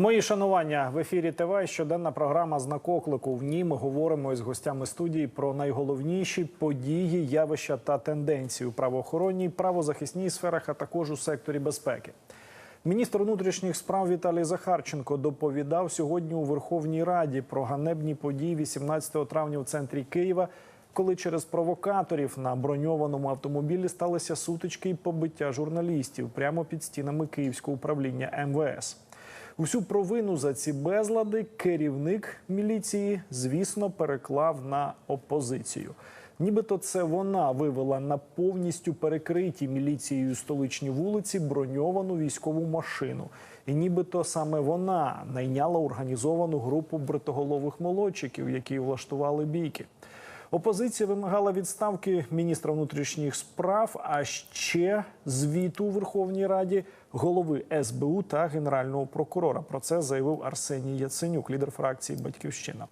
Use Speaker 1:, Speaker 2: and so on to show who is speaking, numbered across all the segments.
Speaker 1: Мої шанування в ефірі ТВ щоденна програма «Знак оклику». В ній ми говоримо із гостями студії про найголовніші події, явища та тенденції у правоохоронній, правозахисній сферах, а також у секторі безпеки. Міністр внутрішніх справ Віталій Захарченко доповідав сьогодні у Верховній Раді про ганебні події 18 травня у центрі Києва, коли через провокаторів на броньованому автомобілі сталися сутички і побиття журналістів прямо під стінами Київського управління МВС. Усю провину за ці безлади керівник міліції, звісно, переклав на опозицію. Нібито це вона вивела на повністю перекриті міліцією столичні вулиці броньовану військову машину. І нібито саме вона найняла організовану групу бритоголових молодчиків, які влаштували бійки. Опозиція вимагала відставки міністра внутрішніх справ, а ще звіту у Верховній Раді голови СБУ та генерального прокурора. Про це заявив Арсеній Яценюк, лідер фракції Батьківщина.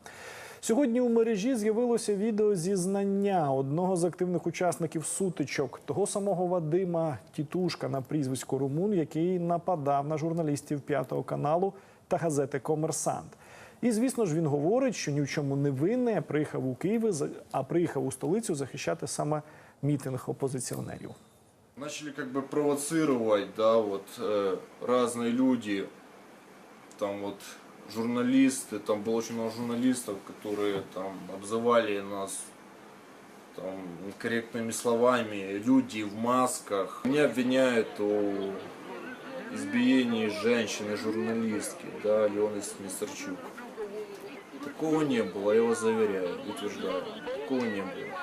Speaker 1: Сьогодні у мережі з'явилося відео зізнання одного з активних учасників сутичок, того самого Вадима Тітушка на прізвисько Румун, який нападав на журналістів п'ятого каналу та газети Комерсант. І звісно ж він говорить, що ні в чому не винний, а приїхав у Київ, за- а приїхав у столицю захищати саме мітинг опозиціонерів.
Speaker 2: Начали как бы провоцировать, да, вот э, разные люди, там вот журналисты, там было очень много журналистов, которые там обзывали нас там корректными словами, люди в масках. Меня обвиняют о избиении женщины, журналистки, да, Алены Снисарчук. Такого не было, я вас заверяю, утверждаю. Такого не было.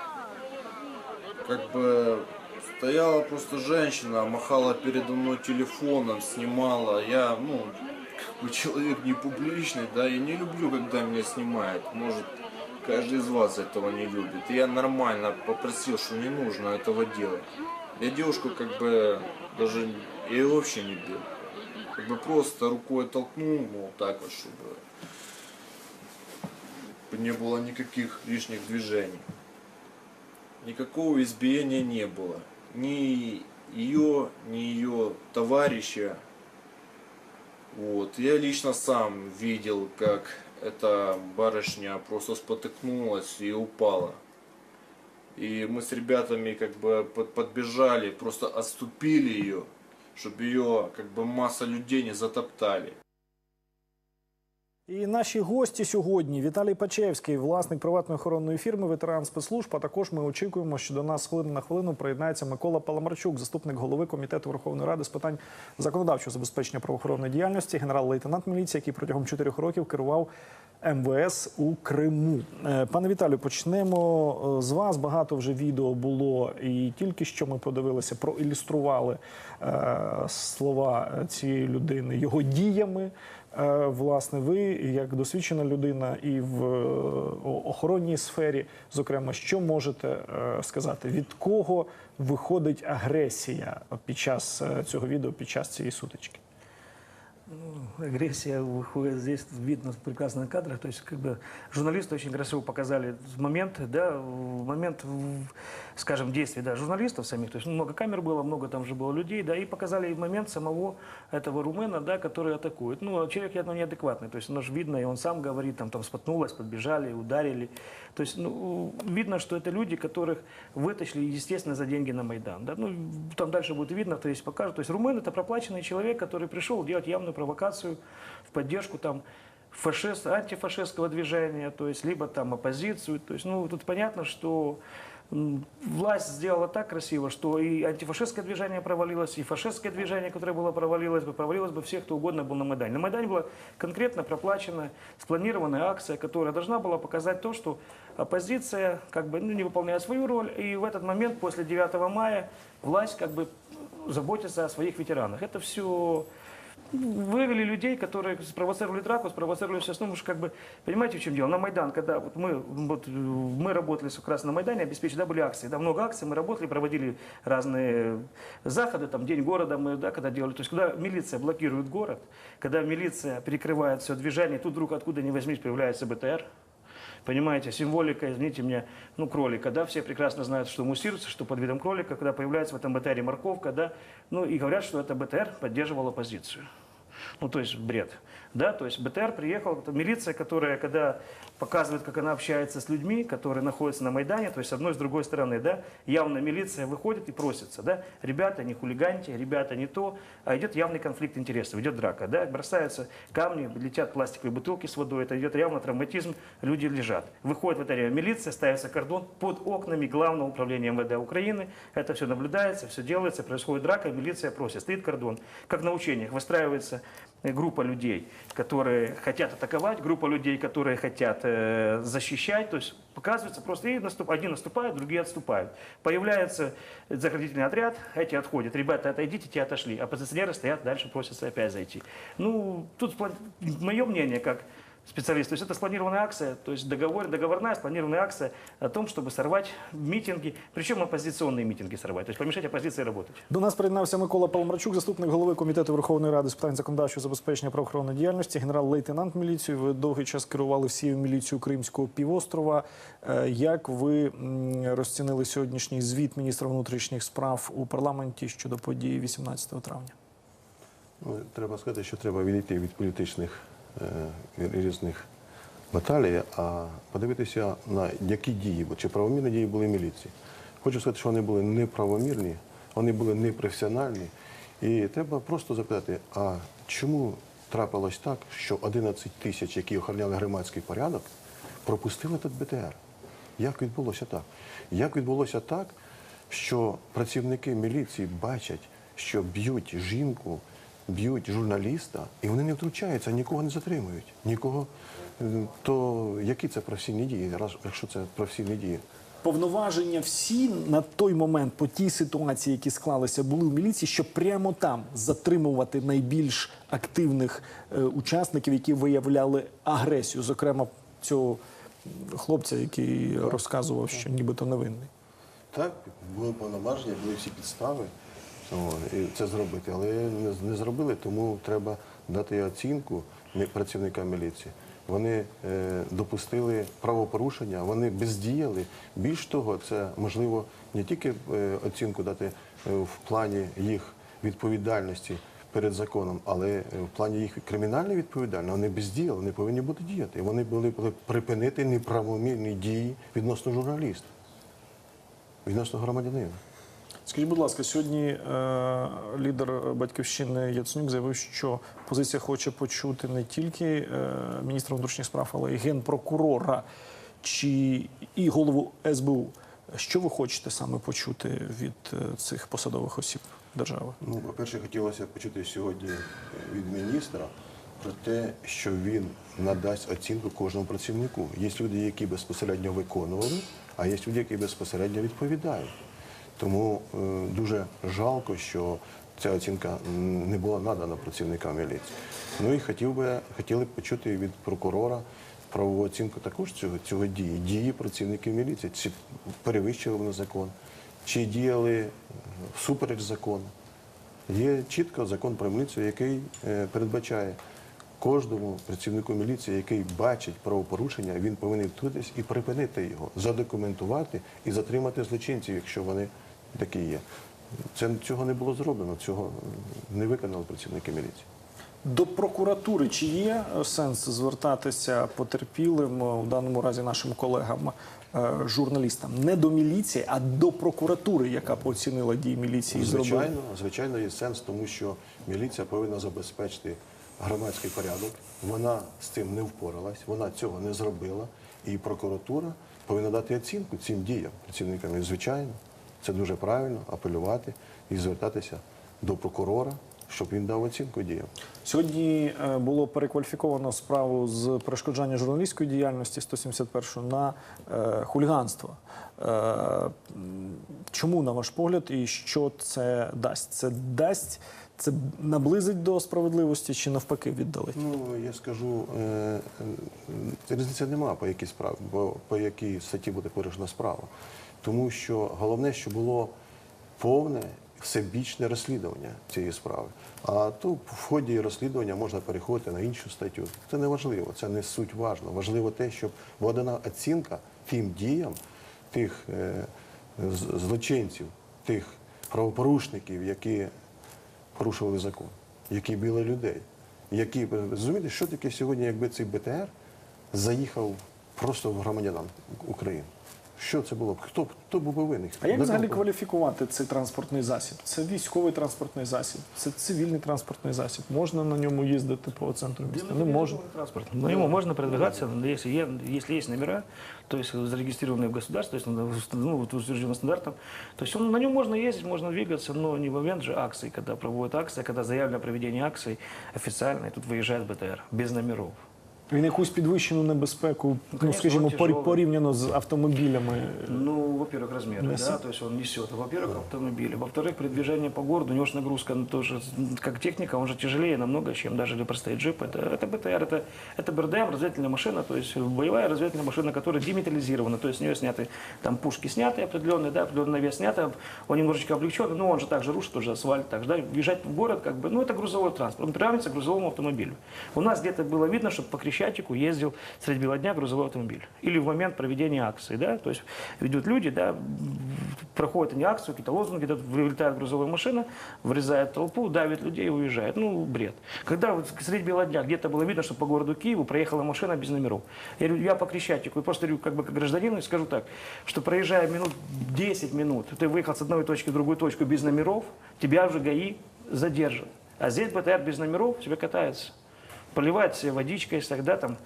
Speaker 2: Как бы стояла просто женщина, махала передо мной телефоном, снимала. Я, ну, как бы человек не публичный, да, я не люблю, когда меня снимают. Может, каждый из вас этого не любит. И я нормально попросил, что не нужно этого делать. Я девушку как бы даже, ее вообще не бил. Как бы просто рукой толкнул, мол, так вот, чтобы не было никаких лишних движений. Никакого избиения не было. Ни ее, ни ее товарища. Вот. Я лично сам видел, как эта барышня просто спотыкнулась и упала. И мы с ребятами как бы под- подбежали, просто отступили ее, чтобы ее как бы масса людей не затоптали.
Speaker 1: І наші гості сьогодні Віталій Пачевський, власник приватної охоронної фірми, ветеран спецслужб. А також ми очікуємо, що до нас хвилину на хвилину приєднається Микола Паламарчук, заступник голови комітету Верховної Ради з питань законодавчого забезпечення правоохоронної діяльності, генерал-лейтенант міліції, який протягом чотирьох років керував МВС у Криму. Е, Пане Віталію, почнемо е, з вас. Багато вже відео було, і тільки що ми подивилися, проілюстрували е, слова цієї людини його діями. Е, Власне, ви як досвідчена людина і в е, охоронній сфері, зокрема, що можете е, сказати, від кого виходить агресія під час цього відео, під час цієї сутички?
Speaker 3: Агрессия выходит здесь видно прекрасно на кадрах. То есть, как бы журналисты очень красиво показали момент, да, момент, скажем, действий, да, журналистов самих. То есть ну, много камер было, много там же было людей, да, и показали момент самого этого румына, да, который атакует. Ну, человек явно неадекватный. То есть, оно же видно, и он сам говорит, там, там споткнулась, подбежали, ударили. То есть, ну, видно, что это люди, которых вытащили, естественно, за деньги на Майдан. Да? Ну, там дальше будет видно, то есть покажут. То есть румын это проплаченный человек, который пришел делать явную провокацию в поддержку там фашист, антифашистского движения, то есть либо там оппозицию. То есть, ну, тут понятно, что власть сделала так красиво, что и антифашистское движение провалилось, и фашистское движение, которое было провалилось бы, провалилось бы все, кто угодно был на Майдане. На Майдане была конкретно проплачена, спланированная акция, которая должна была показать то, что оппозиция как бы ну, не выполняет свою роль, и в этот момент, после 9 мая, власть как бы заботится о своих ветеранах. Это все вывели людей, которые спровоцировали драку, спровоцировали все основное, что как бы, понимаете, в чем дело? На Майдан, когда вот мы, вот, мы работали как раз на Майдане, обеспечили, да, были акции, да, много акций, мы работали, проводили разные заходы, там, День города мы, да, когда делали, то есть, когда милиция блокирует город, когда милиция перекрывает все движение, тут вдруг откуда ни возьмись появляется БТР, Понимаете, символика, извините меня, ну, кролика, да, все прекрасно знают, что муссируется, что под видом кролика, когда появляется в этом БТРе морковка, да, ну, и говорят, что это БТР поддерживал оппозицию. Ну, то есть бред. Да, то есть БТР приехал, милиция, которая, когда показывает, как она общается с людьми, которые находятся на Майдане, то есть с одной и с другой стороны, да, явно милиция выходит и просится, да, ребята, не хулиганьте, ребята, не то, а идет явный конфликт интересов, идет драка, да, бросаются камни, летят пластиковые бутылки с водой, это идет явно травматизм, люди лежат. Выходит в это время милиция, ставится кордон под окнами Главного управления МВД Украины, это все наблюдается, все делается, происходит драка, милиция просит, стоит кордон. Как на учениях выстраивается группа людей, которые хотят атаковать, группа людей, которые хотят э, защищать, то есть показывается просто и наступ, одни наступают, другие отступают. Появляется заградительный отряд, эти отходят, ребята, отойдите, те отошли, оппозиционеры стоят дальше, просятся опять зайти. Ну, тут мое мнение, как специалист. То есть это спланированная акция, то есть договор, договорная спланированная акция о том, чтобы сорвать митинги, причем оппозиционные митинги сорвать, то есть помешать оппозиции работать.
Speaker 1: До нас приєднався Микола Паламарчук, заступник голови комітету Верховної Ради з питань законодавчого забезпечення правоохоронної діяльності, генерал-лейтенант міліції. Ви довгий час керували всією міліцією Кримського півострова. Е, Як ви м, розцінили сьогоднішній звіт міністра внутрішніх справ у парламенті щодо події 18 травня?
Speaker 4: Ну, треба сказати, що треба відійти від політичних е, різних баталій, а подивитися на які дії, чи правомірні дії були міліції. Хочу сказати, що вони були неправомірні, вони були непрофесіональні. І треба просто запитати, а чому трапилось так, що 11 тисяч, які охороняли громадський порядок, пропустили тут БТР? Як відбулося так? Як відбулося так, що працівники міліції бачать, що б'ють жінку, б'ють журналіста, і вони не втручаються, нікого не затримують. Нікого. То які це професійні дії, раз- якщо це професійні дії?
Speaker 1: Повноваження всі на той момент по тій ситуації, які склалися, були у міліції, щоб прямо там затримувати найбільш активних е, учасників, які виявляли агресію, зокрема цього хлопця, який розказував, що нібито невинний.
Speaker 4: Так, були повноваження, були всі підстави це зробити, але не, зробили, тому треба дати оцінку працівникам міліції. Вони е, допустили правопорушення, вони бездіяли. Більш того, це можливо не тільки е, оцінку дати е, в плані їх відповідальності перед законом, але в плані їх кримінальної відповідальності вони бездіяли, вони повинні бути діяти. Вони були припинити неправомірні дії відносно журналіста відносно громадянина.
Speaker 1: Скажіть, будь ласка, сьогодні е, лідер батьківщини Яценюк заявив, що позиція хоче почути не тільки е, міністра внутрішніх справ, але й генпрокурора чи і голову СБУ. Що ви хочете саме почути від е, цих посадових осіб держави?
Speaker 4: Ну, по-перше, хотілося почути сьогодні від міністра про те, що він надасть оцінку кожному працівнику. Є люди, які безпосередньо виконували, а є люди, які безпосередньо відповідають. Тому е, дуже жалко, що ця оцінка не була надана працівникам міліції. Ну і хотів би, хотіли б почути від прокурора правову оцінку також цього, цього дії, дії працівників міліції. Чи перевищили вони закон, чи діяли е, всупереч закону. Є чітко закон про міліцію, який е, передбачає кожному працівнику міліції, який бачить правопорушення, він повинен втрутитись і припинити його, задокументувати і затримати злочинців, якщо вони такі є. Це цього не було зроблено, цього не виконали працівники міліції.
Speaker 1: До прокуратури чи є е, сенс звертатися потерпілим е, у даному разі нашим колегам, е, журналістам, не до міліції, а до прокуратури, яка оцінила дії міліції зробила?
Speaker 4: Звичайно, звичайно, є сенс, тому що міліція повинна забезпечити громадський порядок. Вона з цим не впоралась, вона цього не зробила. І прокуратура повинна дати оцінку цим діям працівникам. Звичайно, це дуже правильно апелювати і звертатися до прокурора, щоб він дав оцінку діям.
Speaker 1: Сьогодні е, було перекваліфіковано справу з перешкоджання журналістської діяльності 171 на е, хуліганство. Е, чому, на ваш погляд, і що це дасть? Це дасть, це наблизить до справедливості чи навпаки віддалить?
Speaker 4: Ну, я скажу, е, різниці немає по якій справі, бо по якій статті буде порушена справа. Тому що головне, що було повне всебічне розслідування цієї справи. А то в ході розслідування можна переходити на іншу статтю. Це не важливо, це не суть важно. Важливо те, щоб була дана оцінка тим діям тих е, злочинців, тих правопорушників, які порушували закон, які били людей, які розумієте, що таке сьогодні, якби цей БТР заїхав просто в громадянам України. Що це було? б? Хто, хто був би винен?
Speaker 1: А як
Speaker 4: До
Speaker 1: взагалі
Speaker 4: кого?
Speaker 1: кваліфікувати цей транспортний засіб? Це військовий транспортний засіб, це цивільний транспортний засіб. Можна на ньому їздити по центру міста? Не можна.
Speaker 3: Транспорт. На нему можно продвигаться, если, е- если есть номера, то есть зарегистрированные в государстве, то есть ну, вот утвержденным стандартом, то есть он, на нем можно ездить, можно двигаться, но не в момент же акции, когда проводят акции, а когда заявлено проведение акций официально, и тут выезжает БТР без номеров.
Speaker 1: Він якусь підвищену небезпеку, ну
Speaker 3: конечно,
Speaker 1: скажімо,
Speaker 3: он
Speaker 1: порі-
Speaker 3: тяжелый.
Speaker 1: порівняно з автомобілями.
Speaker 3: Ну, во-первых, размеры,
Speaker 1: Несет.
Speaker 3: да, то есть он несет. Во-первых, автомобили. Во-вторых, при движении по городу, у него же нагрузка ну, тоже, как техника, он же тяжелее намного, чем даже или простой джип. Это, это БТР, это, это БРДМ, разведывательная машина, то есть боевая разведывательная машина, которая деметаллизирована, то есть с нее сняты там пушки сняты определенные, да, определенный вес снят, он немножечко облегчен, но он же также рушит уже асфальт, так же, да, въезжать в город, как бы, ну, это грузовой транспорт, он приравнивается к грузовому автомобилю. У нас где-то было видно, что по Крещатику ездил средь бела дня грузовой автомобиль. Или в момент проведения акции, да, то есть идут люди, да, проходят они акцию, какие-то лозунги, тут вылетает грузовая машина, врезает толпу, давит людей и уезжает. Ну, бред. Когда вот средь бела дня где-то было видно, что по городу Киеву проехала машина без номеров. Я говорю, я по Крещатику, и просто говорю, как бы как гражданин, скажу так, что проезжая минут 10 минут, ты выехал с одной точки в другую точку без номеров, тебя уже ГАИ задержат. А здесь БТР без номеров тебе катается. Поливает себе водичкой, тогда там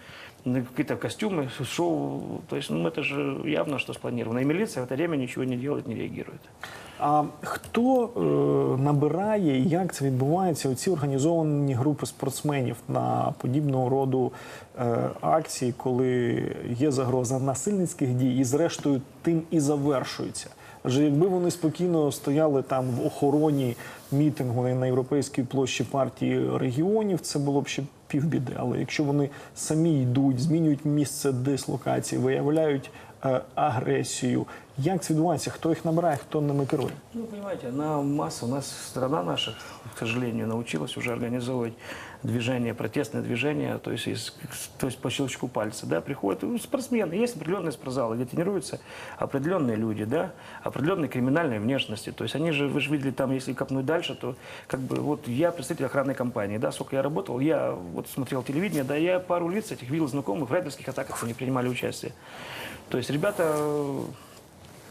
Speaker 3: ну, какие-то костюмы, шоу. То есть, ну, это же явно, что спланировано. И милиция в это время ничего не делает, не реагирует.
Speaker 1: А хто е, набирає і як це відбувається? Оці організовані групи спортсменів на подібного роду е, акції, коли є загроза насильницьких дій, і зрештою тим і завершується. Адже якби вони спокійно стояли там в охороні мітингу на європейській площі партії регіонів, це було б ще півбіди. Але якщо вони самі йдуть, змінюють місце дислокації, виявляють е, агресію, як це відбувається? Хто їх набирає, хто ними керує?
Speaker 3: Ну, понимаете, на масса, у нас страна наша, к сожалению, научилась уже организовывать движение, протестное движение, то есть, из- то есть по щелчку пальца, да, приходят ну, спортсмены, есть определенные спортзалы, где тренируются определенные люди, да, определенной криминальной внешности, то есть они же, вы же видели там, если копнуть дальше, то как бы вот я представитель охранной компании, да, сколько я работал, я вот смотрел телевидение, да, я пару лиц этих видел знакомых, в рейдерских атаках они принимали участие. То есть ребята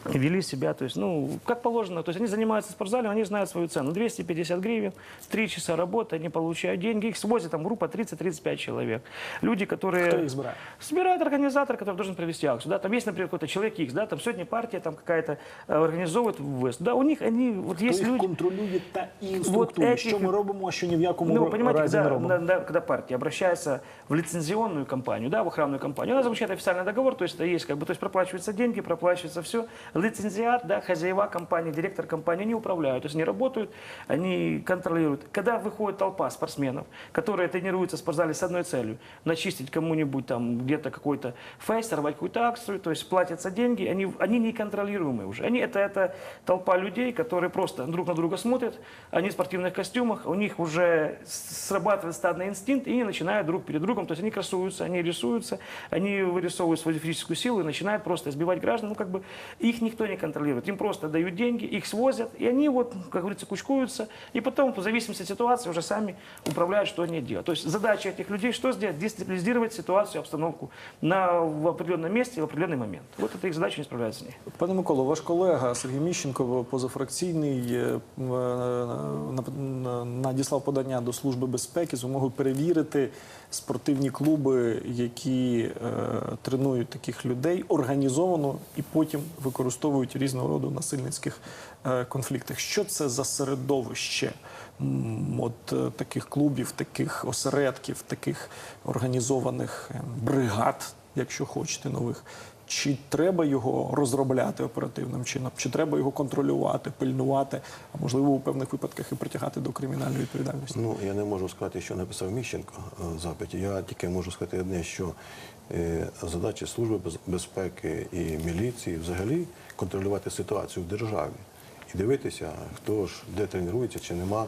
Speaker 3: вели себя, то есть, ну, как положено. То есть они занимаются спортзалом, они знают свою цену. 250 гривен, 3 часа работы, они получают деньги, их свозят там группа 30-35 человек. Люди, которые...
Speaker 1: Хто їх збирає?
Speaker 3: Собирает организатор, который должен провести акцию. Да, там есть, например, какой-то человек X, да, там сегодня партия там какая-то э, организовывает ввоз. Да, у них они, вот
Speaker 1: Хто
Speaker 3: есть
Speaker 1: їх
Speaker 3: люди...
Speaker 1: контролює та інструктує,
Speaker 3: Вот
Speaker 1: що
Speaker 3: этих-
Speaker 1: ми робимо, а що ні в якому
Speaker 3: Ну, понимаете,
Speaker 1: разі не
Speaker 3: когда,
Speaker 1: робимо.
Speaker 3: на- на- когда партия обращается в лицензионную компанию, да, в охранную компанию, она заключает официальный договор, то есть это есть как бы, то есть проплачиваются деньги, проплачивается все. Лицензиат, да, хозяева компании, директор компании, они управляют, то есть они работают, они контролируют. Когда выходит толпа спортсменов, которые тренируются в спортзале с одной целью, начистить кому-нибудь там где-то какой-то фейс, сорвать какую-то акцию, то есть платятся деньги, они, они неконтролируемые уже. Они, это, это толпа людей, которые просто друг на друга смотрят, они в спортивных костюмах, у них уже срабатывает стадный инстинкт, и они начинают друг перед другом, то есть они красуются, они рисуются, они вырисовывают свою физическую силу и начинают просто избивать граждан, ну как бы их никто не контролирует, им просто дают деньги, их свозят, и они вот, как говорится, кучкуются, и потом, в зависимости от ситуации, уже сами управляют, что они делают. То есть задача этих людей что сделать? Дестабилизировать ситуацию, обстановку на, в определенном месте, в определенный момент. Вот это их задача, они справляются с ней.
Speaker 1: Пане Миколо, ваш колега Сергій Міщенко, позафракційний, е, м, е, нап- на- надіслав подання до Служби безпеки з вимогою перевірити спортивні клуби, які е, тренують таких людей організовано і потім використовують різного роду насильницьких е, конфліктах. Що це за середовище? От е, таких клубів, таких осередків, таких організованих е, бригад, якщо хочете, нових. Чи треба його розробляти оперативним чином, чи треба його контролювати, пильнувати, а можливо у певних випадках і притягати до кримінальної відповідальності?
Speaker 4: Ну, я не можу сказати, що написав Міщенко в запиті. Я тільки можу сказати одне, що задача Служби без- безпеки і міліції взагалі контролювати ситуацію в державі і дивитися, хто ж де тренується, чи нема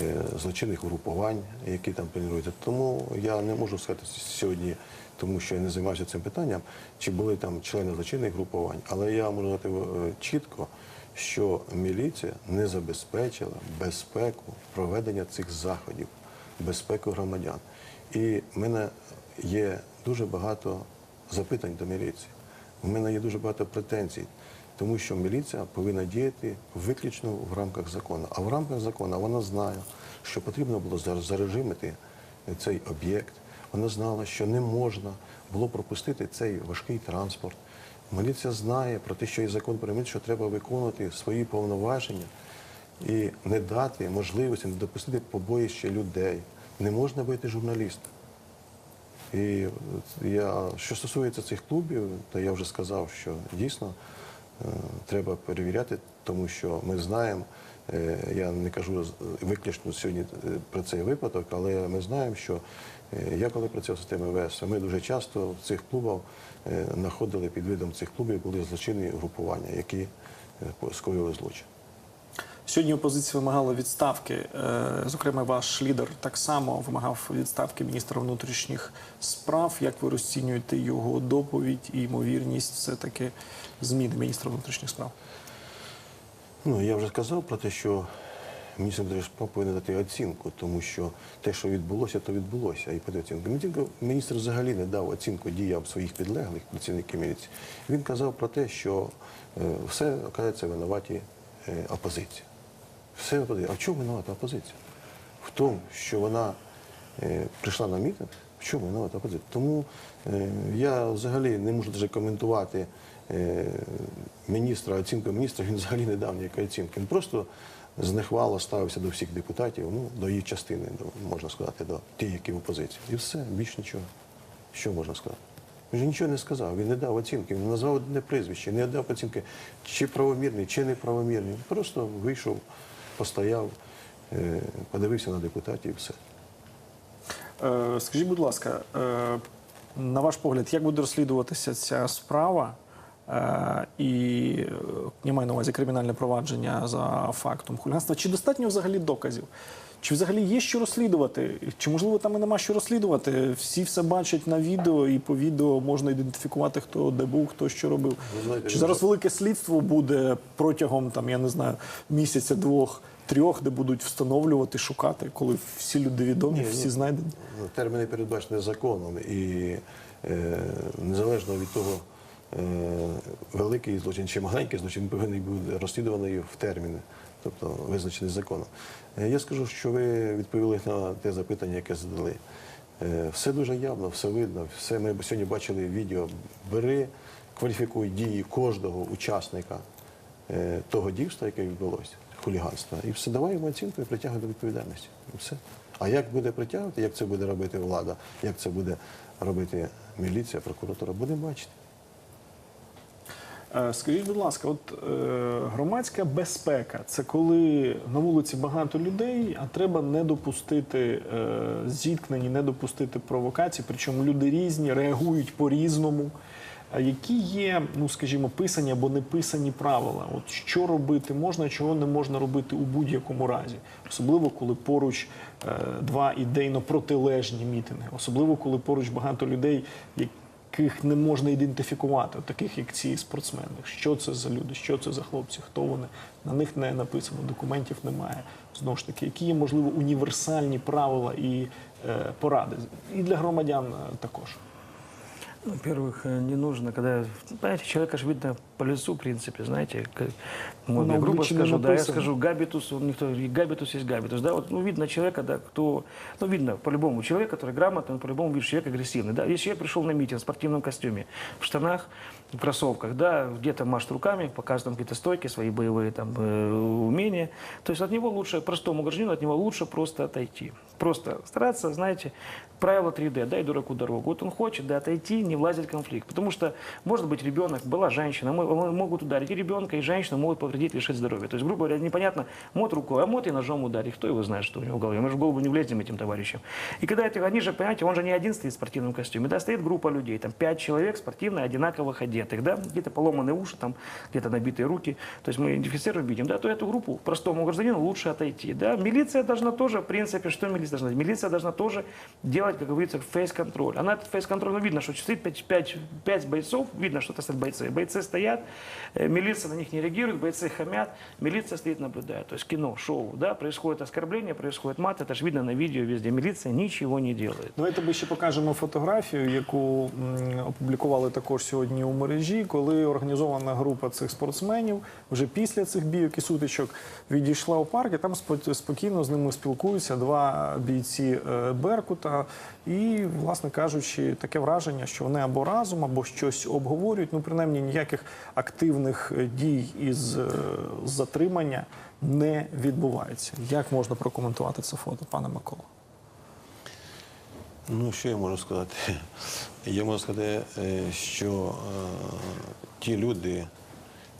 Speaker 4: е, злочинних угрупувань, які там тренуються. Тому я не можу сказати сьогодні, тому що я не займався цим питанням, чи були там члени злочинних групувань, але я можу сказати е, чітко що міліція не забезпечила безпеку проведення цих заходів. безпеку громадян. І в мене є дуже багато запитань до міліції. У мене є дуже багато претензій, тому що міліція повинна діяти виключно в рамках закону. А в рамках закону вона знає, що потрібно було зарежимити цей об'єкт. Вона знала, що не можна було пропустити цей важкий транспорт. Міліція знає про те, що є закон про міліцію, що треба виконувати свої повноваження і не дати можливості, не допустити побоїще людей. Не можна бити журналіста. І я, що стосується цих клубів, то я вже сказав, що дійсно е, треба перевіряти, тому що ми знаємо, е, я не кажу виключно сьогодні е, про цей випадок, але ми знаємо, що е, я коли працював в системі ВС, ми дуже часто в цих клубах е, знаходили під видом цих клубів були злочинні групування, які е, скоїли злочин.
Speaker 1: Сьогодні опозиція вимагала відставки. Е, Зокрема, ваш лідер так само вимагав відставки міністра внутрішніх справ. Як ви розцінюєте його доповідь і ймовірність все таки зміни міністра внутрішніх справ?
Speaker 4: Ну, я вже сказав про те, що міністр внутрішніх справ повинен дати оцінку, тому що те, що відбулося, то відбулося. І подати оцінку. Міністр взагалі не дав оцінку діям своїх підлеглих працівників міліції. Він казав про те, що е, все окажеться винуваті е, опозиція. Все опозиція. А в чому винувата опозиція? В тому, що вона е, прийшла на мітинг, в чому винувата опозиція? Тому е, я взагалі не можу даже коментувати е, міністра, оцінку міністра, він взагалі не дав ніякої оцінки. Він просто знехвало ставився до всіх депутатів, ну, до її частини, до, можна сказати, до тих, які в опозиції. І все, більш нічого. Що можна сказати? Він же нічого не сказав, він не дав оцінки, він назвав одне прізвище, не дав оцінки, чи правомірний, чи неправомірний. Просто вийшов, постояв, е, подивився на депутатів і все.
Speaker 1: Е, Скажіть, будь ласка, е, на ваш погляд, як буде розслідуватися ця справа? Е, І е, я маю на увазі кримінальне провадження за фактом хуліганства. Чи достатньо взагалі доказів? Чи взагалі є що розслідувати? Чи можливо там і нема що розслідувати? Всі все бачать на відео, і по відео можна ідентифікувати, хто де був, хто що робив.
Speaker 4: Знаєте,
Speaker 1: Чи зараз велике слідство буде протягом там, я не знаю, місяця, двох, трьох, де будуть встановлювати, шукати, коли всі люди відомі,
Speaker 4: Ні,
Speaker 1: всі
Speaker 4: ну,
Speaker 1: знайдені?
Speaker 4: Ну, Терміни передбачені законом, і е, незалежно від того, е, великий злочин чи маленький злочин повинен бути розслідуваний в терміни, тобто визначений законом. Е, я скажу, що ви відповіли на те запитання, яке задали. Е, все дуже явно, все видно. Все ми сьогодні бачили відео. Бери, кваліфікуй дії кожного учасника е, того дівства, яке відбулося, хуліганства. І все, давай йому оцінку і притягуй до відповідальності. Все. А як буде притягувати, як це буде робити влада, як це буде робити міліція, прокуратура, будемо бачити.
Speaker 1: Е, Скажіть, будь ласка, от е, громадська безпека це коли на вулиці багато людей, а треба не допустити е, зіткнень, не допустити провокацій. Причому люди різні, реагують по-різному. Які є, ну скажімо, писані або не писані правила? От що робити можна, чого не можна робити у будь-якому разі, особливо коли поруч два ідейно протилежні мітинги, особливо коли поруч багато людей, яких не можна ідентифікувати, таких як ці спортсмени. Що це за люди, що це за хлопці, хто вони? На них не написано, документів немає. Знову ж таки, які є можливо універсальні правила і е, поради, і для громадян е, також.
Speaker 3: Ну, Во-первых, э, не нужно, когда, знаете, человека же видно по лицу, в принципе, знаете, как, ну,
Speaker 1: На
Speaker 3: я грубо
Speaker 1: обличии не
Speaker 3: скажу, да, я
Speaker 1: написано.
Speaker 3: скажу, габитус, он никто, и габитус есть габитус, да, вот, ну, видно человека, да, кто, ну, видно по-любому человек, который грамотный, он по-любому видит, человек агрессивный, да, если человек пришел на митинг в спортивном костюме, в штанах, в кроссовках, да, где-то машет руками, показывает там какие-то стойки, свои боевые там э, умения, то есть от него лучше, простому гражданину, от него лучше просто отойти, просто стараться, знаете, правило 3D, дай дураку дорогу. Вот он хочет, да, отойти, не влазить в конфликт. Потому что, может быть, ребенок, была женщина, мо- мо- могут ударить и ребенка, и женщину могут повредить, лишить здоровья. То есть, грубо говоря, непонятно, мот рукой, а мот и ножом ударить. Кто его знает, что у него в голове? Мы же в голову не влезем этим товарищам. И когда эти, они же, понимаете, он же не один стоит в спортивном костюме, да, стоит группа людей, там, пять человек спортивно одинаковых одетых, да, где-то поломанные уши, там, где-то набитые руки. То есть мы идентифицируем, видим, да, то эту группу простому гражданину лучше отойти, да. Милиция должна тоже, в принципе, что милиция должна делать? Милиция должна тоже делать, как говорится, фейс-контроль. Она этот фейс-контроль, ну, видно, что стоит пять, пять, пять бойцов, видно, что это стоят бойцы. Бойцы стоят, э, милиция на них не реагирует, бойцы хамят, милиция стоит, наблюдает. То есть кино, шоу, да, происходит оскорбление, происходит мат, это же видно на видео везде. Милиция ничего не делает.
Speaker 1: Давайте ми ще покажемо фотографію, яку м, опублікували також сьогодні у мережі, Коли організована група цих спортсменів вже після цих бійок і сутичок відійшла у парк, і там спо- спокійно з ними спілкуються два бійці е, Беркута. І, власне кажучи, таке враження, що вони або разом, або щось обговорюють. Ну, принаймні, ніяких активних е, дій із е, затримання не відбувається. Як можна прокоментувати це фото, пане Микола?
Speaker 4: Ну, що я можу сказати? Я можу сказати, е, що е, ті люди,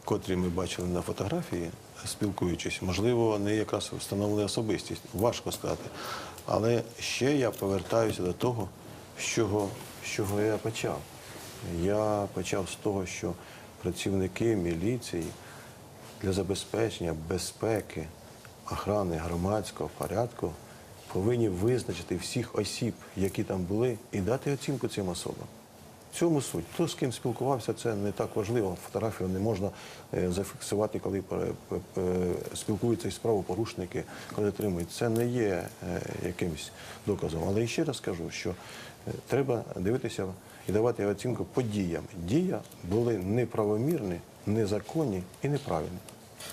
Speaker 4: котрі ми бачили на фотографії, спілкуючись, можливо, вони якраз встановили особистість. Важко сказати. Але ще я повертаюся до того, з чого, з чого я почав. Я почав з того, що працівники міліції для забезпечення безпеки, охорони громадського порядку повинні визначити всіх осіб, які там були, і дати оцінку цим особам. В цьому суть. Хто з ким спілкувався, це не так важливо. Фотографію не можна е, зафіксувати, коли пе- пе- спілкуються із правопорушники, коли отримують. Це не є е, якимось доказом. Але ще раз кажу, що е, треба дивитися і давати оцінку подіям. Дія були неправомірні, незаконні і неправильні.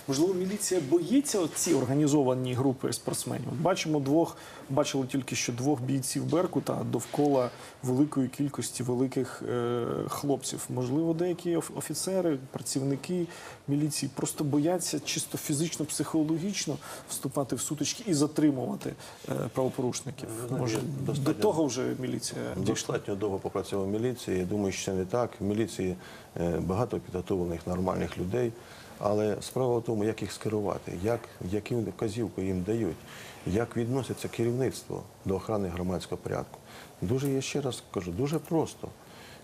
Speaker 1: Можливо, міліція боїться ці організовані групи спортсменів. Бачимо двох, бачили тільки що двох бійців Беркута довкола великої кількості великих е, хлопців. Можливо, деякі оф- офіцери, працівники міліції просто бояться чисто фізично, психологічно вступати в сутички і затримувати е, правопорушників.
Speaker 4: Ви
Speaker 1: Може, до того вже міліція дійшла.
Speaker 4: Достатньо довго попрацював в міліції. Я думаю, що це не так. В міліції е, багато підготовлених нормальних людей. Але справа в тому, як їх скерувати, як, які вказівку їм дають, як відноситься керівництво до охорони громадського порядку. Дуже, я ще раз кажу, дуже просто.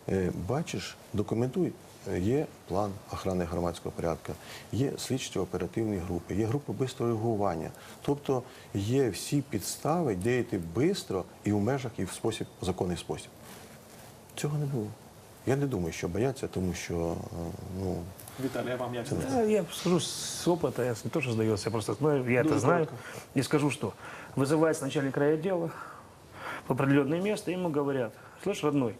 Speaker 4: Е, Бачиш, документуй. Е, Є план охорони громадського порядку, є слідчо-оперативні групи, є групи бистрого реагування. Тобто є всі підстави діяти швидко і в межах, і в спосіб, законний спосіб. Цього не було. Я не думаю, що бояться, тому що ну,
Speaker 1: Віталій, а вам як це?
Speaker 3: Да, я скажу с опыта, я с- тоже сдается, я просто знаю, я это знаю. И скажу, что вызывается начальник райотдела в определенное место, ему говорят, слышь, родной,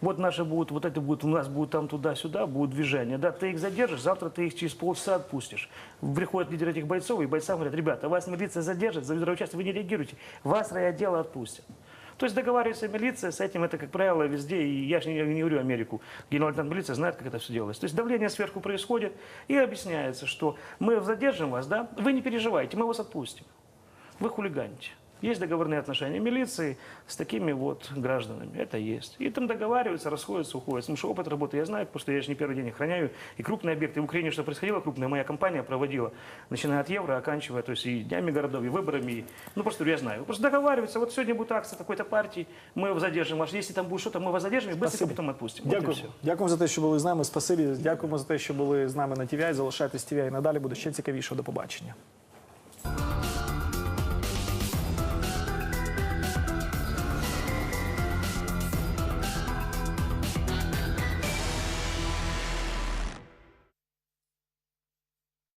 Speaker 3: вот наши будут, вот это будет, у нас будет там туда-сюда, будет движение, да, ты их задержишь, завтра ты их через полчаса отпустишь. Приходит лидер этих бойцов, и бойцам говорят, ребята, вас милиция задержит, за участие вы не реагируете, вас райотдела отпустят. То есть договаривается милиция с этим, это, как правило, везде, и я же не, не говорю Америку, генерал-лейтенант милиция знает, как это все делается. То есть давление сверху происходит, и объясняется, что мы задержим вас, да, вы не переживайте, мы вас отпустим. Вы хулиганите. Есть договорные отношения милиции с такими вот гражданами. Это есть. И там договариваются, расходятся, уходят. Потому что опыт работы я знаю, потому что я же не первый день охраняю. И крупные объекты. В Украине что происходило крупное, моя компания проводила, начиная от евро, оканчивая, то есть и днями городов, и выборами. И, ну, просто я знаю. Просто договариваются. Вот сегодня будет акция такой-то партии, мы его задержим. Ваш, если там будет что-то, мы вас задержим и быстренько
Speaker 1: Спасибо.
Speaker 3: потом отпустим. Вот и
Speaker 1: Дякую.
Speaker 3: все.
Speaker 1: Дякуємо за те, що були з нами. Спасибі. Дякуємо за те, що були з нами на ТВІ. Залишайтесь ТВІ і надалі буде ще цікавіше. До побачення.